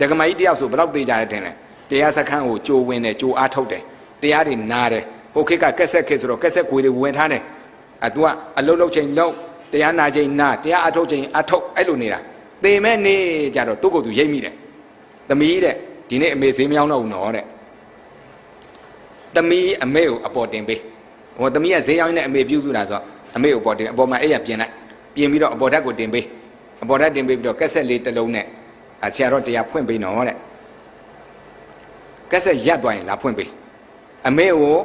ဒကမကြီးတယောက်ဆိုဘယ်တော့သေးကြတယ်ထင်လဲတရားစခန်းကိုကြိုဝင်တယ်ကြိုအားထုတ်တယ်တရားတွေနားတယ်ဟိုခေတ်ကကက်ဆက်ခေတ်ဆိုတော့ကက်ဆက်ခွေတွေဝင်ထားတယ်အဲ तू ကအလုတ်လုတ်ချိန်လုံးတရားနာချိန်နာတရားအားထုတ်ချိန်အားထုတ်အဲ့လိုနေတာသေမဲ့နေကြတော့သူ့ကိုယ်သူရိပ်မိတယ်သမီးတဲ့ဒီနေ့အမေဈေးမရောက်တော့ဘူးနော်တဲ့သမီးအမေကိုအပေါ်တင်ပေးဟိုသမီးကဈေးရောက်နေတဲ့အမေပြုစုတာဆိုတော့အမေကိုအပေါ်တင်အပေါ်မှာအဲ့ရပြင်လိုက်ပြင်ပြီးတော့အပေါ်ဓာတ်ကိုတင်ပေးအပေါ်ဓာတ်တင်ပေးပြီးတော့ကက်ဆက်လေးတစ်လုံးနဲ့အဲ ဆရာတော်တရားဖွင့်ပေးနော်တဲ့ကက်ဆက်ရက်သွားရင်လာဖွင့်ပေးအမေကို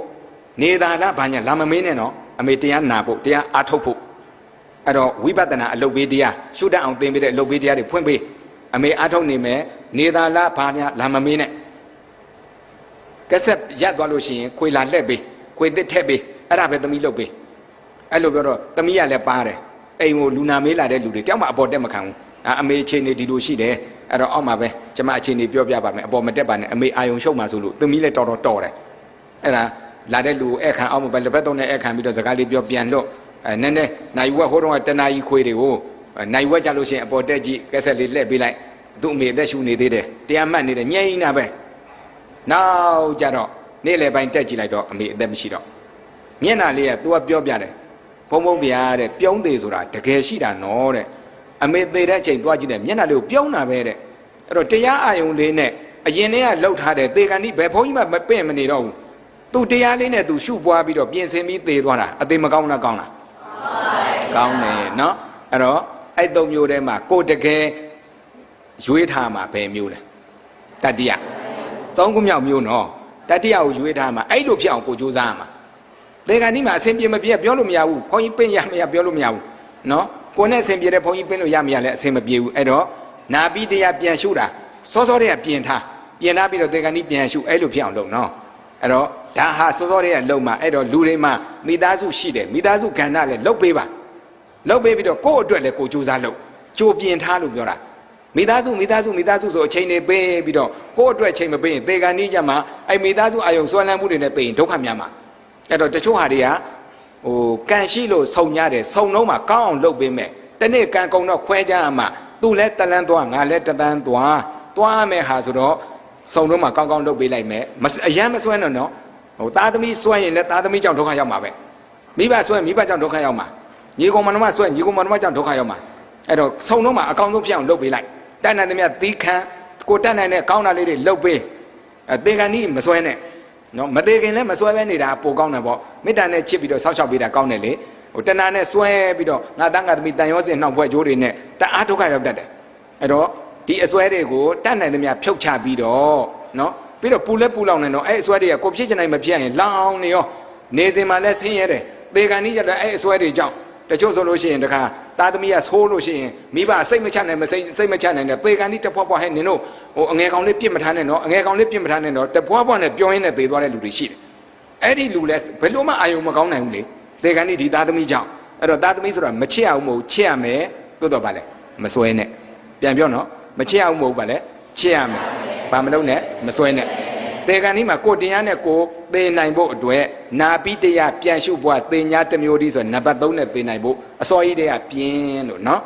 နေသာလားဘာညာလာမမင်းနဲ့နော်အမေတရားနာဖို့တရားအားထုတ်ဖို့အဲ့တော့ဝိပဿနာအလုပ်ပေးတရားရှုတတ်အောင်သင်ပေးတဲ့အလုပ်ပေးတရားတွေဖွင့်ပေးအမေအားထုတ်နေမယ်နေသာလားဘာညာလာမမင်းနဲ့ကက်ဆက်ရက်သွားလို့ရှိရင်ခွေလာလှက်ပေးခွေတစ်ထက်ပေးအဲ့ဒါပဲသမီးလုပ်ပေးအဲ့လိုပြောတော့သမီးကလည်းပါတယ်အိမ်ကိုလူနာမေးလာတဲ့လူတွေတောက်မှအပေါ်တက်မခံဘူးအာအမေအချိန်နေဒီလိုရှိတယ် အဲ့တော့အောက်မှာပဲကျမအချိန်နေပြောပြပါမယ်အပေါ်မတက်ပါနဲ့အမေအာယုံရှုပ်မှဆိုလို့သမီးလည်းတော်တော်တော်တယ်အဲ့ဒါလာတဲ့လူအဲ့ခံအောက်မှာပဲလက်ဘက်သုံးနဲ့အဲ့ခံပြီးတော့စကားလေးပြောပြန်လို့အဲနည်းနည်းနိုင်ဝက်ဟိုတုန်းကတနာကြီးခွေတွေကိုနိုင်ဝက်ကြလို့ရှိရင်အပေါ်တက်ကြည့်ကက်ဆက်လေးလှည့်ပေးလိုက်သူ့အမေအသက်ရှူနေသေးတယ်တရားမှတ်နေတယ်ငြိမ့်နေတာပဲနောက်ကြတော့နေ့လယ်ပိုင်းတက်ကြည့်လိုက်တော့အမေအသက်မရှိတော့မျက်နှာလေးက तू ကပြောပြတယ်ဘုံဘုံဗျာတဲ့ပြုံးသေးဆိုတာတကယ်ရှိတာနော်တဲ့ အမေသေးတဲ့အချိန်သွားကြည့်တယ်မျက်နှာလေးကိုပြုံးတာပဲတဲ့အဲ့တော့တရားအာယုံလေးနဲ့အရင်တည်းကလှုပ်ထားတဲ့သေကန်ဒီဘယ်ဘုန်းကြီးမှမပင့်မနေတော့ဘူးသူတရားလေးနဲ့သူရှုပွားပြီးတော့ပြင်ဆင်ပြီးသေသွားတာအသေးမကောင်းလားကောင်းလားကောင်းတယ်နော်အဲ့တော့အဲ့သုံးမျိုးထဲမှာကိုယ်တကယ်ရွေးထားမှာဘယ်မျိုးလဲတတိယသုံးခုမြောက်မျိုးနော်တတိယကိုရွေးထားမှာအဲ့လိုဖြစ်အောင်ကိုကြိုးစားရမှာသေကန်ဒီမှာအဆင်ပြေမပြေပြောလို့မရဘူးဘုန်းကြီးပင့်ရမရပြောလို့မရဘူးနော် ကိုယ်နဲ့အဆင်ပြေတဲ့ဘုန်းကြီးပင့်လို့ရမရလဲအဆင်မပြေဘူးအဲ့တော့နာပြီးတရားပြန်ရှုတာစောစောတည်းကပြင်ထားပြင်ထားပြီးတော့သေကန်ဒီပြန်ရှုအဲ့လိုဖြစ်အောင်လုပ်နော်အဲ့တော့ဒါဟာစောစောတည်းကလုံမှာအဲ့တော့လူတွေမှာမိသားစုရှိတယ်မိသားစုကဏ္ဍလည်းလုတ်ပေးပါလုတ်ပေးပြီးတော့ကိုယ့်အတွက်လည်းကိုယ်ကြိုးစားလုပ်ကြိုပြင်ထားလို့ပြောတာမိသားစုမိသားစုမိသားစုဆိုအချိန်တွေပေးပြီးတော့ကိုယ့်အတွက်ချိန်မပေးရင်သေကန်ဒီကြမှာအဲ့မိသားစုအာယုံဆွမ်းလန်းမှုတွေနဲ့သိရင်ဒုက္ခများမှာအဲ့တော့တချို့ဟာတွေက ဟိုကန်ရှိလို့ဆုံရတယ်ဆုံတော့မှကောင်းအောင်လုပ်ပေးမယ်တနေ့ကန်ကုံတော့ခွဲကြရမှာသူလည်းတလန်းသွားငါလည်းတသန်းသွားသွားမယ်ဟာဆိုတော့ဆုံတော့မှကောင်းကောင်းလုပ်ပေးလိုက်မယ်မစအရန်မစွဲတော့နော်ဟိုသားသမီးစွဲရင်လည်းသားသမီးကြောင့်ဒုက္ခရောက်မှာပဲမိဘစွဲမိဘကြောင့်ဒုက္ခရောက်မှာညီကောင်မနှမစွဲညီကောင်မနှမကြောင့်ဒုက္ခရောက်မှာအဲ့တော့ဆုံတော့မှအကောင်းဆုံးဖြစ်အောင်လုပ်ပေးလိုက်တတ်နိုင်သမျှသီးခံကိုတတ်နိုင်တဲ့ကောင်းတာလေးတွေလုပ်ပေးအဲသေကန်ကြီးမစွဲနဲ့ နော်မသေးခင်လည်းမစွဲပဲနေတာပိုကောင်းတယ်ပေါ့မေတ္တာနဲ့ချစ်ပြီးတော့ဆောက်ရှောက်ပေးတာကောင်းတယ်လေဟိုတဏှာနဲ့စွဲပြီးတော့ငါသားငါသမီးတန်ရောစင်နှောက်ဖွဲ့ကြိုးတွေနဲ့တအားဒုက္ခရောက်တတ်တယ်အဲ့တော့ဒီအစွဲတွေကိုတတ်နိုင်သမျှဖြုတ်ချပြီးတော့နော်ပြီးတော့ပူလဲပူလောင်နေတော့အဲ့အစွဲတွေကကိုဖြစ်ချင်တိုင်းမဖြစ်ရင်လောင်နေရောနေစဉ်မှာလည်းဆင်းရဲတယ်သေကန်ကြီးကြတော့အဲ့အစွဲတွေကြောင့်တချို့ဆိုလို့ရှိရင်တခါ သားသမီးကဆိုးလို့ရှိရင်မိဘစိတ်မချနိုင်မစိတ်စိတ်မချနိုင်တဲ့သေကန်ကြီးတဖွားဖွားဟဲ့နင်တို့ဟိုအငယ်ကောင်လေးပြစ်မထားနဲ့နော်အငယ်ကောင်လေးပြစ်မထားနဲ့နော်တဖွားဖွားနဲ့ပြောရင်းနဲ့သေသွားတဲ့လူတွေရှိတယ်အဲ့ဒီလူလဲဘယ်လို့မှအာယုံမကောင်းနိုင်ဘူးလေသေကန်ကြီးဒီသားသမီးကြောင့်အဲ့တော့သားသမီးဆိုတာမချစ်အောင်မဟုတ်ချစ်ရမယ်တိုးတော့ပါလေမစွဲနဲ့ပြန်ပြောနော်မချစ်အောင်မဟုတ်ပါလေချစ်ရမယ်ဘာမလုပ်နဲ့မစွဲနဲ့ သေကန်ကြီးမှာကိုတရားနဲ့ကိုသေနိုင်ဖို့အတွက်နာပိတရားပြန်ရှုပွားသေညာတစ်မျိုးတည်းဆိုနံပါတ်3နဲ့သေနိုင်ဖို့အစောကြီးတည်းကပြင်းလို့နော်